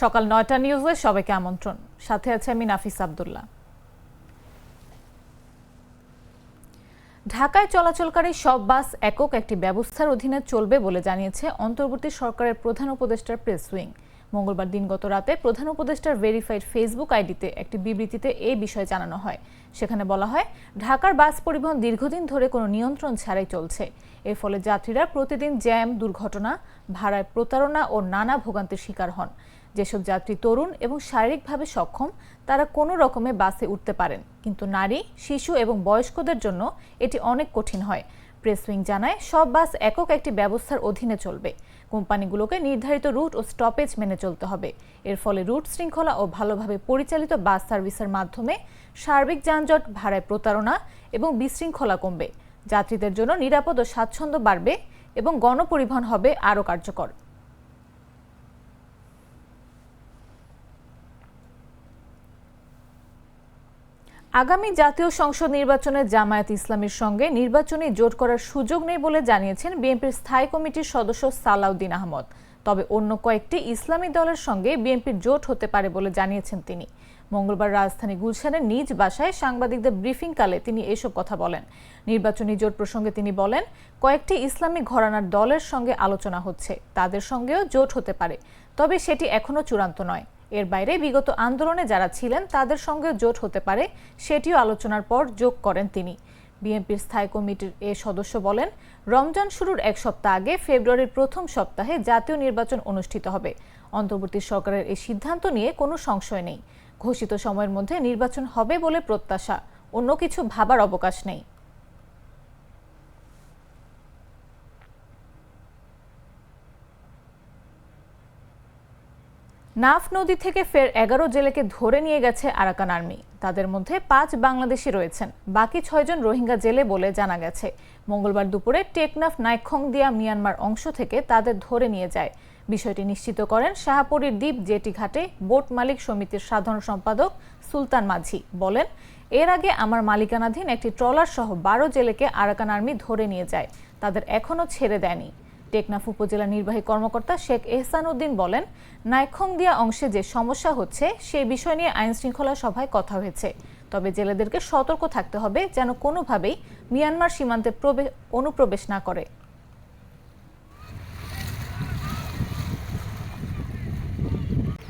সকাল নয়টা নিউজে সবাইকে আমন্ত্রণ। সাথে আছে আমি নাফিস আবদুল্লাহ। ঢাকায় চলাচলকারী সব বাস একক একটি ব্যবস্থার অধীনে চলবে বলে জানিয়েছে অন্তর্বর্তী সরকারের প্রধান উপদেষ্টার প্রেস উইং। মঙ্গলবার দিনগত রাতে প্রধান উপদেষ্টার ভেরিফাইড ফেসবুক আইডিতে একটি বিবৃতিতে এই বিষয়ে জানানো হয়। সেখানে বলা হয়, ঢাকার বাস পরিবহন দীর্ঘদিন ধরে কোনো নিয়ন্ত্রণ ছাড়াই চলছে। এর ফলে যাত্রীরা প্রতিদিন জ্যাম, দুর্ঘটনা, ভাড়ায় প্রতারণা ও নানা ভোগান্তির শিকার হন। যেসব যাত্রী তরুণ এবং শারীরিকভাবে সক্ষম, তারা কোনো রকমে বাসে উঠতে পারেন। কিন্তু নারী, শিশু এবং বয়স্কদের জন্য এটি অনেক কঠিন হয়। প্রেস উইং জানায়, সব বাস একক একটি ব্যবস্থার অধীনে চলবে। কোম্পানিগুলোকে নির্ধারিত রুট ও স্টপেজ মেনে চলতে হবে। এর ফলে রুট শৃঙ্খলা ও ভালোভাবে পরিচালিত বাস সার্ভিসের মাধ্যমে সার্বিক যানজট ভাড়ায় প্রতারণা এবং বিশৃঙ্খলা কমবে। যাত্রীদের জন্য নিরাপদ ও স্বাচ্ছন্দ্য বাড়বে এবং গণপরিবহন হবে আরও কার্যকর। আগামী জাতীয় সংসদ নির্বাচনে জামায়াত ইসলামের সঙ্গে নির্বাচনী জোট করার সুযোগ নেই বলে জানিয়েছেন বিএনপির স্থায়ী কমিটির সদস্য সালাউদ্দিন আহমদ। তবে অন্য কয়েকটি ইসলামী দলের সঙ্গে বিএনপির জোট হতে পারে বলে জানিয়েছেন তিনি। মঙ্গলবার রাজধানী গুলশানের নিজ বাসায় সাংবাদিকদের ব্রিফিংকালে তিনি এসব কথা বলেন। নির্বাচনী জোট প্রসঙ্গে তিনি বলেন, কয়েকটি ইসলামী ঘরানার দলের সঙ্গে আলোচনা হচ্ছে, তাদের সঙ্গেও জোট হতে পারে, তবে সেটি এখনও চূড়ান্ত নয়। এর বাইরে বিগত আন্দোলনে যারা ছিলেন তাদের সঙ্গে জোট হতে পারে, সেটিও আলোচনার পর যোগ করেন তিনি। বিএনপির স্থায়ী কমিটির এ সদস্য বলেন, রমজান শুরুর এক সপ্তাহ আগে ফেব্রুয়ারির প্রথম সপ্তাহে জাতীয় নির্বাচন অনুষ্ঠিত হবে। অন্তর্বর্তী সরকারের এই সিদ্ধান্ত নিয়ে কোনো সংশয় নেই। ঘোষিত সময়ের মধ্যে নির্বাচন হবে বলে প্রত্যাশা, অন্য কিছু ভাবার অবকাশ নেই। নাফ নদী থেকে ফের এগারো জেলেকে ধরে নিয়ে গেছে আরাকান আর্মি। তাদের মধ্যে পাঁচ বাংলাদেশি রয়েছেন। বাকি ছয়জন রোহিঙ্গা জেলে বলে জানা গেছে। মঙ্গলবার দুপুরে টেকনাফ নাইখং দিয়া মিয়ানমার অংশ থেকে তাদের ধরে নিয়ে যায়। বিষয়টি নিশ্চিত করেন শাহপুরীর দ্বীপ জেটি ঘাটে বোট মালিক সমিতির সাধারণ সম্পাদক সুলতান মাঝি। বলেন, এর আগে আমার মালিকানাধীন একটি ট্রলার সহ বারো জেলেকে আরাকান আর্মি ধরে নিয়ে যায়। তাদের এখনও ছেড়ে দেয়নি। টেকনাফ উপজেলা নির্বাহী কর্মকর্তা শেখ এহসান উদ্দিন বলেন নাইখংদিয়া অংশে যে সমস্যা হচ্ছে, সেই বিষয় নিয়ে আইন শৃঙ্খলা সভায় কথা হয়েছে। তবে জেলেদেরকে সতর্ক থাকতে হবে যেন কোনোভাবেই মিয়ানমার সীমান্তে অনুপ্রবেশ না করে।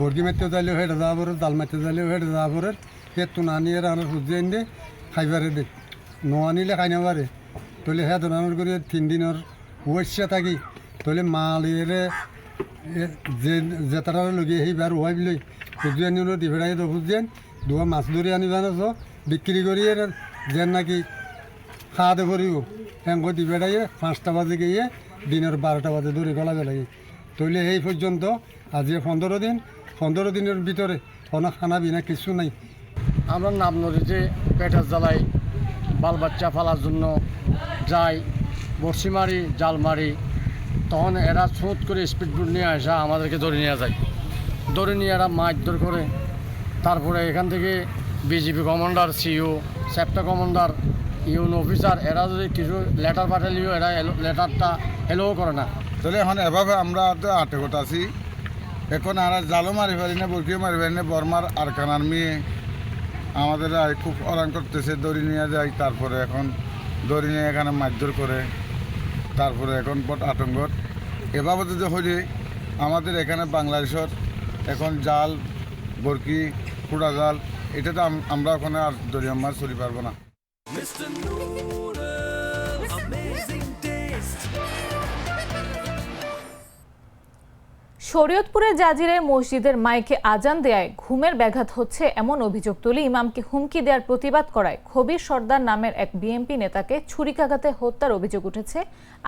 বর্গি মারতে যাইলেও হেঁটে যাওয়া পরে, জাল মারতে যাইলেও হেঁটে যাওয়া পরে সে তুনা নিয়ে রান্নার সুজি আনলে খাইবারে দে। ন আনিলে খাই না পারে। তলে হে ধরনের করে তিন দিনের ওয়েসা থাকি। তলে মালিয়ে যে জেতারা লগে সেইবার ওয়াই বিলৈ সুজি আনি দি ফেরাই তো সুজিয়েন দুয়া মাছ ধরে আনি জানাছ বিক্রি করিয়ে যেন নাকি খাওয়া দাওয়া করিব হেঙ্গ দি বেড়াইয়ে পাঁচটা বাজে গিয়ে দিনের বারোটা বাজে ধরে গলা বেলাগে তইলে এই পর্যন্ত আজি পনেরো দিন পনেরো দিনের ভিতরে কোনো খানা বিনা কিছু নাই। আমরা নাম নদীতে পেটের জ্বালাই, বাল বাচ্চা ফালার জন্য যাই বড়শি মারি জাল মারি তখন এরা স্রোত করে স্পিড বোট নিয়ে আসা, আমাদেরকে ধরে নিয়ে যায়। ধরে নিয়ে এরা মাছ ধর করে। তারপরে এখান থেকে বিজেপি কমান্ডার সিইও সেপ্টা কমান্ডার ইউন অফিসার এরা যদি কিছু লেটার পাঠালিও এরা লেটারটা এলোও করে না। তাহলে এখন এভাবে আমরা তো আটকত আছি। এখন আর জালও মারি পারি না, বরকিও মারি পারি না, বর্মার আর কানার মেয়ে আমাদের খুব অরান করতেছে দড়ি নিয়ে যায়, তারপরে এখন দড়ি নিয়ে এখানে মারধর করে। তারপরে এখন বট আতঙ্কত। এভাবে যদি হলে, আমাদের এখানে বাংলাদেশের এখন জাল, বরকি কুড়া জাল এটা তো আমরা ওখানে আর দরিয়া মাছ চলি পারব না। শরীয়তপুরের জাজিরে মসজিদের মাইকে আজান দেয়ায় ঘুমের ব্যাঘাত হচ্ছে এমন অভিযোগ তুলে ইমামকে হুমকি দেওয়ার প্রতিবাদ করায় খবির সর্দার নামের এক বিএনপি নেতাকে ছুরিকাঘাতে হত্যার অভিযোগ উঠেছে।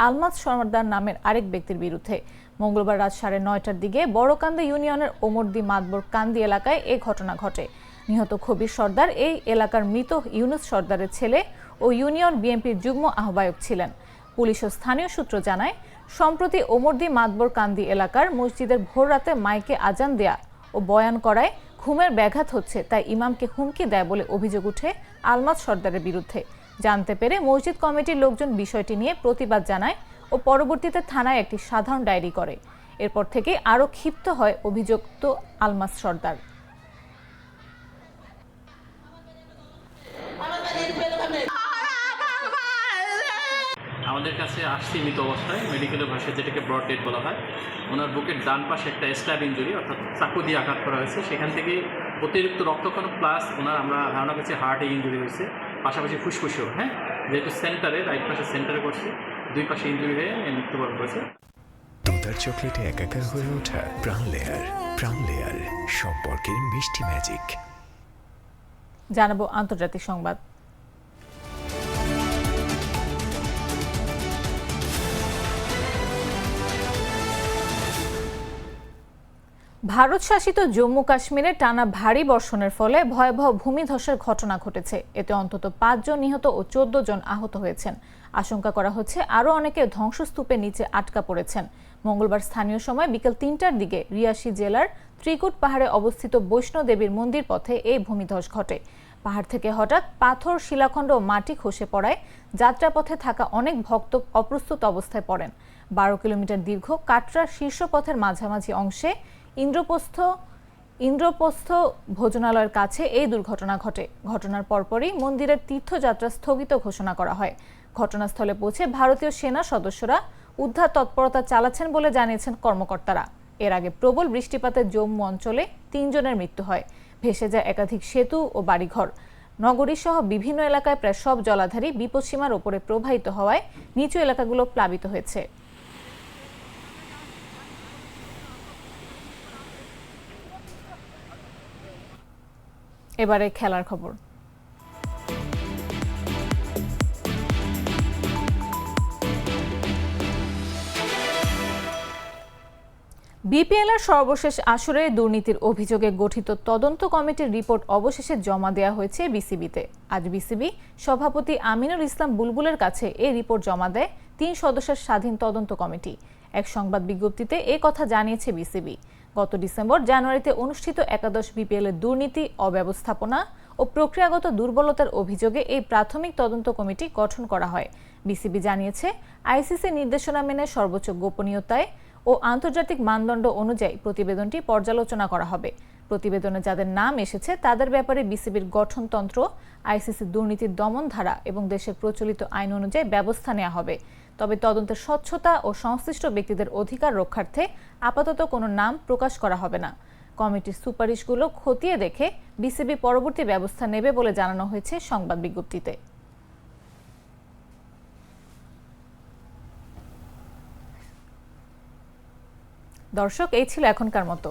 আলমাজ সর্দার নামের আরেক ব্যক্তির বিরুদ্ধে। মঙ্গলবার রাত সাড়ে নয়টার দিকে বড়কান্দি ইউনিয়নের ওমরদি মাতবর কান্দি এলাকায় এ ঘটনা ঘটে। নিহত খবির সর্দার এই এলাকার মৃত ইউনুস সর্দারের ছেলে ও ইউনিয়ন বিএনপির যুগ্ম আহ্বায়ক ছিলেন। পুলিশ ও স্থানীয় সূত্র জানায় সম্প্রতি ওমরদি মাতবর কান্দি এলাকার মসজিদের ভোররাতে মাইকে আজান দেয়া ও বয়ান করায় ঘুমের ব্যাঘাত হচ্ছে, তাই ইমামকে হুমকি দেয় বলে অভিযোগ উঠে আলমাদ সর্দারের বিরুদ্ধে। জানতে পেরে মসজিদ কমিটির লোকজন বিষয়টি নিয়ে প্রতিবাদ জানায় ও পরবর্তীতে থানায় একটি সাধারণ ডায়েরি করে। এরপর থেকে আরও ক্ষিপ্ত হয় অভিযুক্ত আলমাস সর্দার। আমাদের কাছে আসছে মৃত অবস্থায় মেডিকেলের ভাষায় যেটাকে ব্রড ডেড বলা হয়। ওনার বুকের ডান পাশে একটা স্ট্যাব ইঞ্জুরি অর্থাৎ চাকু দিয়ে আঘাত করা হয়েছে। সেখান থেকে অতিরিক্ত রক্তক্ষরণ প্লাস ওনার আমরা ধারণা করছি হার্টে ইঞ্জুরি হয়েছে। পাশাপাশি ফুসফুসেও হ্যাঁ? যেহেতু সেন্টারে রাইট পাশে সেন্টারে করছে দুই পাশে ইঞ্জুরি হয়ে মৃত্যুবরণ করেছে। তোতার চকলেটে একাকার হয়ে ওঠা প্রাণ লেয়ার প্রাণ লেয়ার সম্পর্কের মিষ্টি ম্যাজিক জানাব আন্তর্জাতিক সংবাদ। ভারত শাসিত জম্মু কাশ্মীরে টানা ভারী বর্ষণের ফলে ভয়াবহ ভূমিধসের ঘটনা ঘটেছে। এতে অন্তত পাঁচজন নিহত ও চোদ্দ জন আহত হয়েছেন। আশঙ্কা করা হচ্ছে আরও অনেকে ধ্বংসস্তূপের নিচে আটকা পড়েছেন। মঙ্গলবার স্থানীয় সময় বিকেল তিনটার দিকে রিয়াসি জেলার ত্রিকুট পাহাড়ে অবস্থিত বৈষ্ণোদেবীর মন্দির পথে এই ভূমিধস ঘটে। পাহাড় থেকে হঠাৎ পাথর, শিলাখণ্ড ও মাটি খসে পড়ায় যাত্রাপথে থাকা অনেক ভক্ত অপ্রস্তুত অবস্থায় পড়েন। বারো কিলোমিটার দীর্ঘ কাটরার শীর্ষপথের মাঝামাঝি অংশে ইন্দ্রপ্রস্থ ইন্দ্রপ্রস্থ ভোজনালয়ের কাছে এই দুর্ঘটনা ঘটে। ঘটনার পরপরই মন্দিরের তীর্থযাত্রা স্থগিত ঘোষণা করা হয়। ঘটনাস্থলে পৌঁছে ভারতীয় সেনা সদস্যরা উদ্ধার তৎপরতা চালাচ্ছেন বলে জানিয়েছেন কর্মকর্তারা। এর আগে প্রবল বৃষ্টিপাতে জম্মু অঞ্চলে তিনজনের মৃত্যু হয়। ভেসে যায় একাধিক সেতু ও বাড়িঘর। নগরী সহ বিভিন্ন এলাকায় প্রায় সব জলাধারই বিপদসীমার ওপরে প্রবাহিত হওয়ায় নিচু এলাকাগুলো প্লাবিত হয়েছে। এবারে খেলার খবর। বিপিএলের সর্বশেষ আসরে দুর্নীতির অভিযোগে গঠিত তদন্ত কমিটির রিপোর্ট অবশেষে জমা দেওয়া হয়েছে বিসিবিতে। আজ বিসিবি সভাপতি আমিনুল ইসলাম বুলবুলের কাছে এই রিপোর্ট জমা দেয় তিন সদস্যের স্বাধীন তদন্ত কমিটি। এক সংবাদ বিজ্ঞপ্তিতে এ কথা জানিয়েছে বিসিবি। গত ডিসেম্বর জানুয়ারিতে অনুষ্ঠিত একাদশ বিপিএল এর দুর্নীতি, অব্যবস্থাপনা ও প্রক্রিয়াগত দুর্বলতার অভিযোগে এই প্রাথমিক তদন্ত কমিটি গঠন করা হয়। বিসিবি জানিয়েছে, আইসিসি নির্দেশনা মেনে সর্বোচ্চ গোপনীয়তায় ও আন্তর্জাতিক মানদণ্ড অনুযায়ী প্রতিবেদনটি পর্যালোচনা করা হবে। প্রতিবেদনে যাদের নাম এসেছে, তাদের ব্যাপারে বিসিবির গঠনতন্ত্র, আইসিসি দুর্নীতির দমন ধারা এবং দেশের প্রচলিত আইন অনুযায়ী ব্যবস্থা নেওয়া হবে। তবে তদন্তের স্বচ্ছতা ও সংশ্লিষ্ট ব্যক্তিদের অধিকার রক্ষার্থে আপাতত কোনো নাম প্রকাশ করা হবে না। কমিটির সুপারিশগুলো খতিয়ে দেখে বিসিবি পরবর্তী ব্যবস্থা নেবে বলে জানানো হয়েছে সংবাদ বিজ্ঞপ্তিতে। দর্শক, এই ছিল এখনকার মতো।